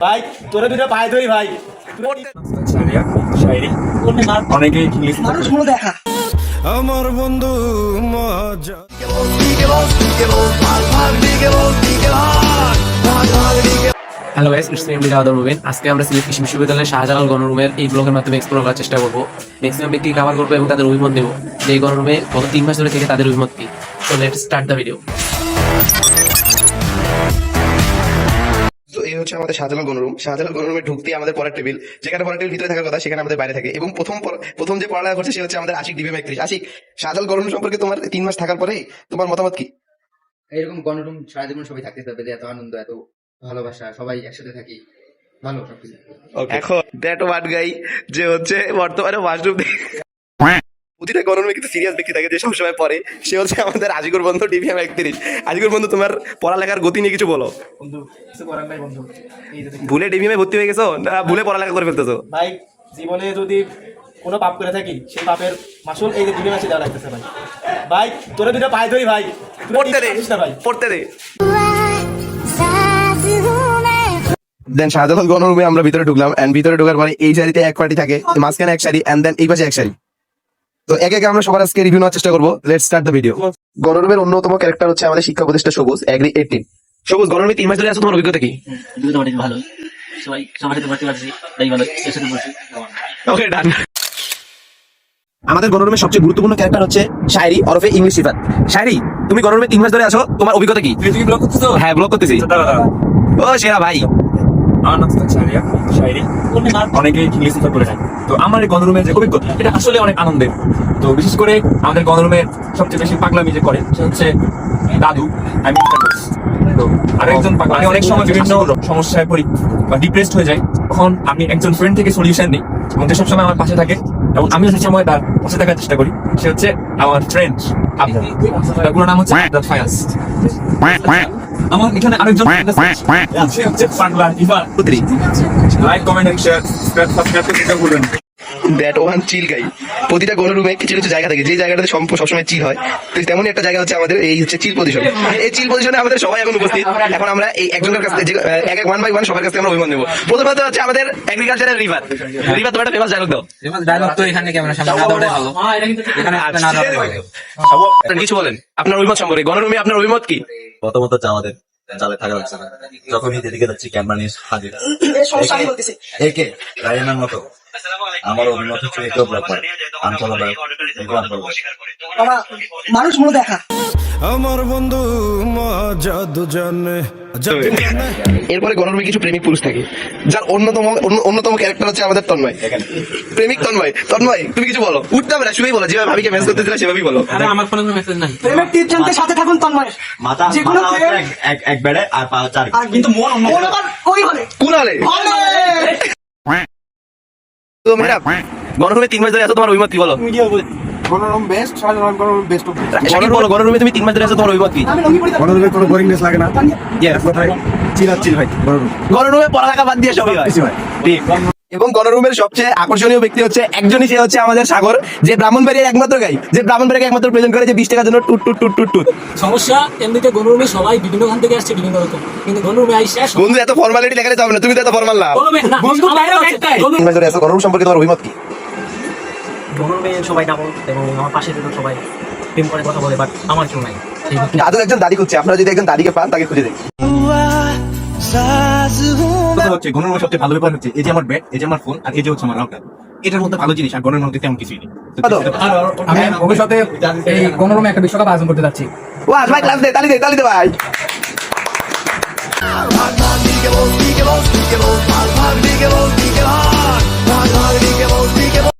ভাই তোরা দুটো পায়ে ধরি ভাই। শায়রিয়া, শায়রি অনেকে ইংলিশ আমার বন্ধু মজা হ্যালো গাইস ইটস এমডি রাদার মুভেন আজকে আমরা সিলেট কৃষি বিশ্ববিদ্যালয়ের শাহজালাল গণরুমের এই ব্লগের মাধ্যমে এক্সপ্লোর করার চেষ্টা করব। ম্যাক্সিমাম ব্যক্তি কভার করব এবং তাদের অভিমত দেবো যে এই গণরুমে গত তিন মাস ধরে থেকে তাদের অভিমত কি। তো লেট স্টার্ট দ্য ভিডিও হচ্ছে আমাদের শাহজালাল গণরুম। শাহজালাল গণরুমে ঢুকতে আমাদের পরের টেবিল যেখানে পরের টেবিল ভিতরে থাকার কথা সেখানে আমাদের বাইরে থাকে। এবং প্রথম প্রথম যে পড়ালেখা করছে সে হচ্ছে আমাদের আশিক ডিবিএম একত্রিশ আশিক শাহজালাল গণরুম সম্পর্কে তোমার তিন মাস থাকার পরে তোমার মতামত কি? এরকম গণরুম সারা জীবন সবাই থাকতে যে এত আনন্দ এত ভালোবাসা সবাই একসাথে থাকি। ভালো সবকিছু। এখন দ্যাট ওয়ান গাই যে হচ্ছে বর্তমানে ওয়াশরুম প্রতিটা গণরুমে কিন্তু সিরিয়াস ব্যক্তি থাকে যে সবসময় পরে। সে হচ্ছে আমাদের আজিগর বন্ধু ডিবিএম একত্রিশ আজিগর বন্ধু তোমার পড়ালেখার গতি নিয়ে কিছু বলো। ভুলে ডিবিএম ভর্তি হয়ে গেছো? না ভুলে পড়ালেখা করে ফেলতেছো। ভাই জীবনে যদি কোনো পাপ করে থাকি সেই পাপের মাসুল এই যে দুটো মাসে দেওয়া লাগতেছে ভাই। ভাই তোরা দুটো পায়ে ধরি ভাই। পড়তে দে ভাই। পড়তে দে। দেন শাহজালাল গণরুমে আমরা ভিতরে ঢুকলাম এন্ড ভিতরে ঢোকার পরে এই সারিতে এক পার্টি থাকে মাঝখানে এক সারি এন্ড দেন এই পাশে এক সারি। তো একে একে আমরা সবার আজকে রিভিউ নেওয়ার চেষ্টা করব। লেটস স্টার্ট দ্য ভিডিও গণরুমের অন্যতম ক্যারেক্টার হচ্ছে আমাদের শিক্ষা উপদেষ্টা সবুজ এগ্রি এইটিন সবুজ গণরুমে তিন মাস ধরে আছো তোমার অভিজ্ঞতা কি? ভালো। সবাই সবার সাথে পড়তে পারছি তাই ভালো এর সাথে পড়ছি ওকে ডান আমাদের গণরুমের সবচেয়ে গুরুত্বপূর্ণ ক্যারেক্টার হচ্ছে শায়রি ওরফে ইংলিশ সিফাত। শায়রি তুমি গণরুমে তিন মাস ধরে আছো তোমার অভিজ্ঞতা কি? তুমি কি ব্লগ করতেছো? হ্যাঁ ব্লগ করতেছি। ও সেরা ভাই। আমার অভিজ্ঞতা, এটা আসলে অনেক আনন্দের। তো বিশেষ করে আমাদের সবচেয়ে বেশি আমি অনেক সময় সমস্যায় ডিপ্রেসড হয়ে যাই। তখন আমি একজন ফ্রেন্ড থেকে সলিউশন নিই এবং যে সবসময় আমার পাশে থাকে এবং আমি সেই সময় তার পাশে থাকার চেষ্টা করি, সে হচ্ছে আমার ফ্রেন্ড তার পুরো নাম হচ্ছে আমার এখানে আরেকজন। সে হচ্ছে পাগলা Evan like comment share subscribe করতে ভুলবেন। দ্যাট ওয়ান চিল গাই প্রতিটা গণরুমে কিছু কিছু জায়গা থাকে যে জায়গাটাতে সম্প- সবসময় চিল হয়। তো তেমনই একটা জায়গা হচ্ছে আমাদের এই হচ্ছে চিল পজিশন এই চিল পজিশনে আমাদের সবাই এখন উপস্থিত। এখন আমরা এই একজনের কাছ থেকে এক এক ওয়ান বাই ওয়ান সবার কাছ থেকে আমরা অভিমান নেব। প্রথমত হচ্ছে আমাদের এগ্রিকালচারের রিভার রিভার তোমার একটা ফেমাস ডায়লগ দাও। ডায়লগ তো এখানে ক্যামেরা সামনে না দেওয়াটাই এখানে না আপনার কিছু বলেন। আপনার অভিমত সম্পর্কে। গণরুমে আপনার অভিমত কি? প্রথমত হচ্ছে আমাদের জালে থাকা লাগছে না। যখনই যেদিকে যাচ্ছি ক্যামেরা নিয়ে হাজির। একে রায়নার মতো। আমার অভিমত চরিত্র আমি চলো আমার বন্ধু মজা দুজনে এরপরে গণরুমে কিছু প্রেমিক পুরুষ থাকে যার অন্যতম অন্যতম ক্যারেক্টার হচ্ছে আমাদের তন্ময়। প্রেমিক তন্ময়। তন্ময় তুমি কিছু বলো। উঠতে হবে না বলো। যেভাবে ভাবিকে মেসেজ করতেছিল সেভাবেই বলো। আরে আমার ফোনে কোনো মেসেজ নাই। মাথা মাথা হচ্ছে এক- এক- এক বেড়ে আর পা চার কুনালে তো মেয়েরা গণরুমে তিন মাস ধরে আছো তোমার অভিমত কি বলো? গণরুম বেস্ট শাহজালাল গণরুম বেস্ট শাকিব বলো গণরুমে তুমি তিন মাস ধরে আছো তোমার অভিমত কি? গণরুমে কোনো বোরিংনেস লাগে না? এক কথায় চিল চিল ভাই গণরুম গণরুমে পড়ালেখা বাদ দিয়ে সবই হয়। ঠিক। এবং গণরুমের সবচেয়ে আকর্ষণীয় ব্যক্তি হচ্ছে একজনই সে হচ্ছে আমাদের সাগর যে ব্রাহ্মণবাড়ির একমাত্র গাই যে ব্রাহ্মণবাড়িকে একমাত্র প্রেজেন্ট করে যে বিশ টাকার জন্য টুট টুট টুট টুট টুট। সমস্যা এমনিতে গণরুমে সবাই বিভিন্ন খান থেকে আসছে বিভিন্ন রকম। কিন্তু গণরুমে আইসা বন্ধু এত ফর্মালিটি দেখালে যাবে না তুমি তো এত ফর্মাল না। গণরুম সম্পর্কে তোমার অভিমত কি? ভ্রমণ মেয়ে সবাই ডাবল এবং আমার পাশে দুটো সবাই প্রেম করে কথা বলে বাট আমার কেউ নাই। আদৌ একজন দাদি খুঁজছে আপনারা যদি একজন দাদিকে পান তাকে খুঁজে দেখুন ভবিষ্যতে